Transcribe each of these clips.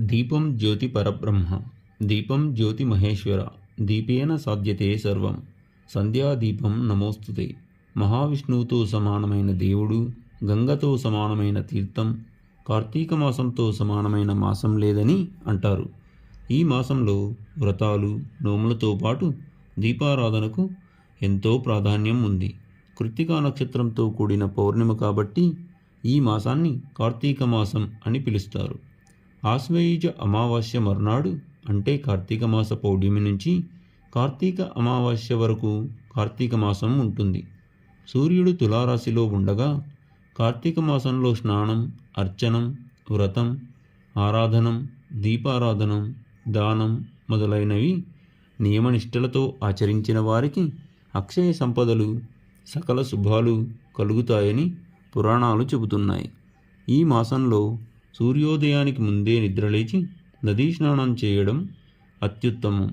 దీపం జ్యోతి పరబ్రహ్మ దీపం జ్యోతి మహేశ్వర దీపేన సాధ్యతే సర్వం. సంధ్యాదీపం నమోస్తుతే. మహావిష్ణువుతో సమానమైన దేవుడు గంగతో సమానమైన తీర్థం కార్తీక మాసంతో సమానమైన మాసం లేదని అంటారు. ఈ మాసంలో వ్రతాలు నోములతో పాటు దీపారాధనకు ఎంతో ప్రాధాన్యం ఉంది. కృత్తికా నక్షత్రంతో కూడిన పౌర్ణిమ కాబట్టి ఈ మాసాన్ని కార్తీక మాసం అని పిలుస్తారు. ఆశ్వయుజ అమావాస్య మర్నాడు అంటే కార్తీక మాస పౌర్ణమి నుంచి కార్తీక అమావాస్య వరకు కార్తీక మాసం ఉంటుంది. సూర్యుడు తులారాశిలో ఉండగా కార్తీక మాసంలో స్నానం అర్చనం వ్రతం ఆరాధనం దీపారాధనం దానం మొదలైనవి నియమనిష్టలతో ఆచరించిన వారికి అక్షయ సంపదలు సకల శుభాలు కలుగుతాయని పురాణాలు చెబుతున్నాయి. ఈ మాసంలో సూర్యోదయానికి ముందే నిద్రలేచి నదీ స్నానం చేయడం అత్యుత్తమం.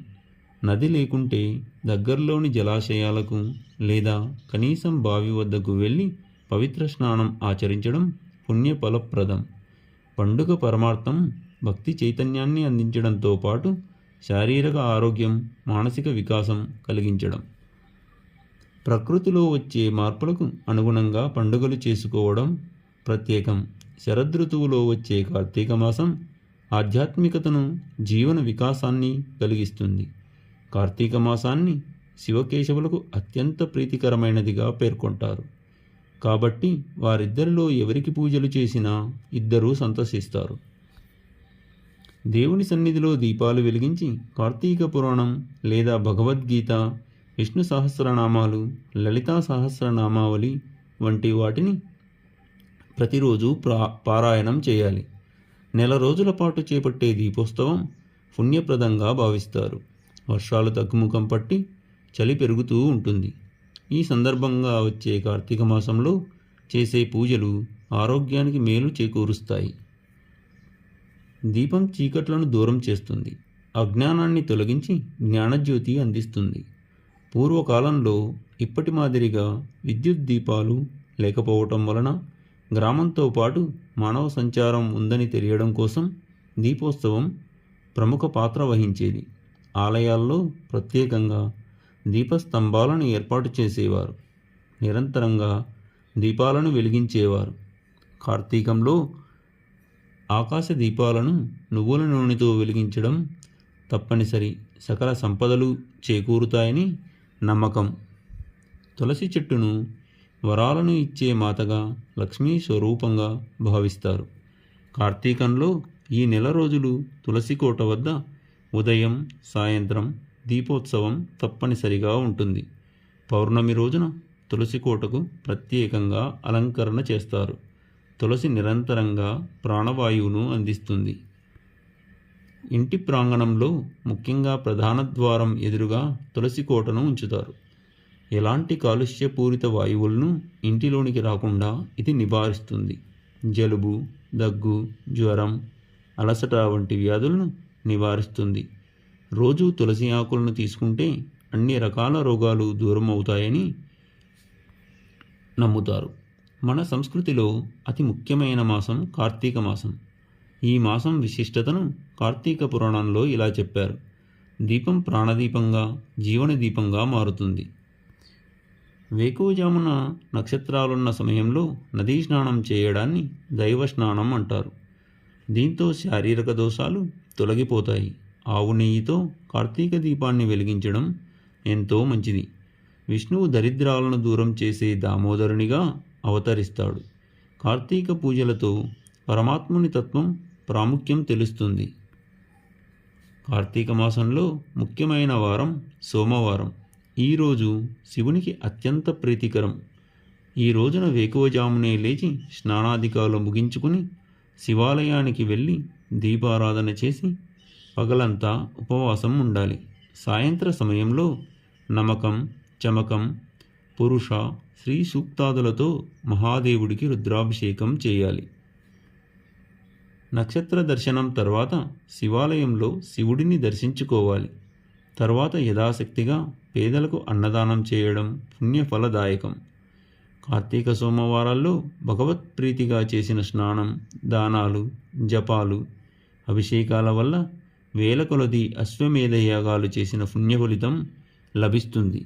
నది లేకుంటే దగ్గరలోని జలాశయాలకు లేదా కనీసం బావి వద్దకు వెళ్ళి పవిత్ర స్నానం ఆచరించడం పుణ్యఫలప్రదం. పండుగ పరమార్థం భక్తి చైతన్యాన్ని అందించడంతో పాటు శారీరక ఆరోగ్యం మానసిక వికాసం కలిగించడం. ప్రకృతిలో వచ్చే మార్పులకు అనుగుణంగా పండుగలు చేసుకోవడం ప్రత్యేకం. శరదృతువులో వచ్చే కార్తీక మాసం ఆధ్యాత్మికతను జీవన వికాసాన్ని కలిగిస్తుంది. కార్తీక మాసాన్ని శివకేశవులకు అత్యంత ప్రీతికరమైనదిగా పేర్కొంటారు. కాబట్టి వారిద్దరిలో ఎవరికి పూజలు చేసినా ఇద్దరూ సంతసిస్తారు. దేవుని సన్నిధిలో దీపాలు వెలిగించి కార్తీక పురాణం లేదా భగవద్గీత విష్ణు సహస్రనామాలు లలితా సహస్రనామావళి వంటి వాటిని ప్రతిరోజు ప్రా పారాయణం చేయాలి. నెల రోజుల పాటు చేపట్టే దీపోత్సవం పుణ్యప్రదంగా భావిస్తారు. వర్షాలు తగ్గుముఖం పట్టి చలి పెరుగుతూ ఉంటుంది. ఈ సందర్భంగా వచ్చే కార్తీక మాసంలో చేసే పూజలు ఆరోగ్యానికి మేలు చేకూరుస్తాయి. దీపం చీకట్లను దూరం చేస్తుంది. అజ్ఞానాన్ని తొలగించి జ్ఞానజ్యోతి అందిస్తుంది. పూర్వకాలంలో ఇప్పటి మాదిరిగా విద్యుత్ దీపాలు లేకపోవటం వలన గ్రామంతో పాటు మానవ సంచారం ఉందని తెలియడం కోసం దీపోత్సవం ప్రముఖ పాత్ర వహించేది. ఆలయాల్లో ప్రత్యేకంగా దీపస్తంభాలను ఏర్పాటు చేసేవారు. నిరంతరంగా దీపాలను వెలిగించేవారు. కార్తీకంలో ఆకాశ దీపాలను నువ్వుల నూనెతో వెలిగించడం తప్పనిసరి. సకల సంపదలు చేకూరుతాయని నమ్మకం. తులసి చెట్టును వరాలను ఇచ్చే మాతగా లక్ష్మీ స్వరూపంగా భావిస్తారు. కార్తీకంలో ఈ నెల రోజులు తులసి కోట వద్ద ఉదయం సాయంత్రం దీపోత్సవం తప్పనిసరిగా ఉంటుంది. పౌర్ణమి రోజున తులసి కోటకు ప్రత్యేకంగా అలంకరణ చేస్తారు. తులసి నిరంతరంగా ప్రాణవాయువును అందిస్తుంది. ఇంటి ప్రాంగణంలో ముఖ్యంగా ప్రధాన ద్వారం ఎదురుగా తులసి కోటను ఉంచుతారు. ఎలాంటి కాలుష్యపూరిత వాయువులను ఇంటిలోనికి రాకుండా ఇది నివారిస్తుంది. జలుబు దగ్గు జ్వరం అలసట వంటి వ్యాధులను నివారిస్తుంది. రోజు తులసి ఆకులను తీసుకుంటే అన్ని రకాల రోగాలు దూరం అవుతాయని నమ్ముతారు. మన సంస్కృతిలో అతి ముఖ్యమైన మాసం కార్తీక మాసం. ఈ మాసం విశిష్టతను కార్తీక పురాణంలో ఇలా చెప్పారు. దీపం ప్రాణదీపంగా జీవన దీపంగా మారుతుంది. వేకువజామున నక్షత్రాలున్న సమయంలో నదీ స్నానం చేయడాన్ని దైవ స్నానం అంటారు. దీంతో శారీరక దోషాలు తొలగిపోతాయి. ఆవు నెయ్యితో కార్తీక దీపాన్ని వెలిగించడం ఎంతో మంచిది. విష్ణువు దరిద్రాలను దూరం చేసే దామోదరునిగా అవతరిస్తాడు. కార్తీక పూజలతో పరమాత్ముని తత్వం ప్రాముఖ్యం తెలుస్తుంది. కార్తీక మాసంలో ముఖ్యమైన వారం సోమవారం. ఈరోజు శివునికి అత్యంత ప్రీతికరం. ఈ రోజున వేకువజామునే లేచి స్నానాధికాలు ముగించుకుని శివాలయానికి వెళ్ళి దీపారాధన చేసి పగలంతా ఉపవాసం ఉండాలి. సాయంత్ర సమయంలో నమకం చమకం పురుష శ్రీ సూక్తాదులతో మహాదేవుడికి రుద్రాభిషేకం చేయాలి. నక్షత్ర దర్శనం తర్వాత శివాలయంలో శివుడిని దర్శించుకోవాలి. తర్వాత యథాశక్తిగా పేదలకు అన్నదానం చేయడం పుణ్యఫలదాయకం. కార్తీక సోమవారాల్లో భగవత్ప్రీతిగా చేసిన స్నానం దానాలు జపాలు అభిషేకాల వల్ల వేల కొలది అశ్వమేధ యాగాలు చేసిన పుణ్య ఫలితం లభిస్తుంది.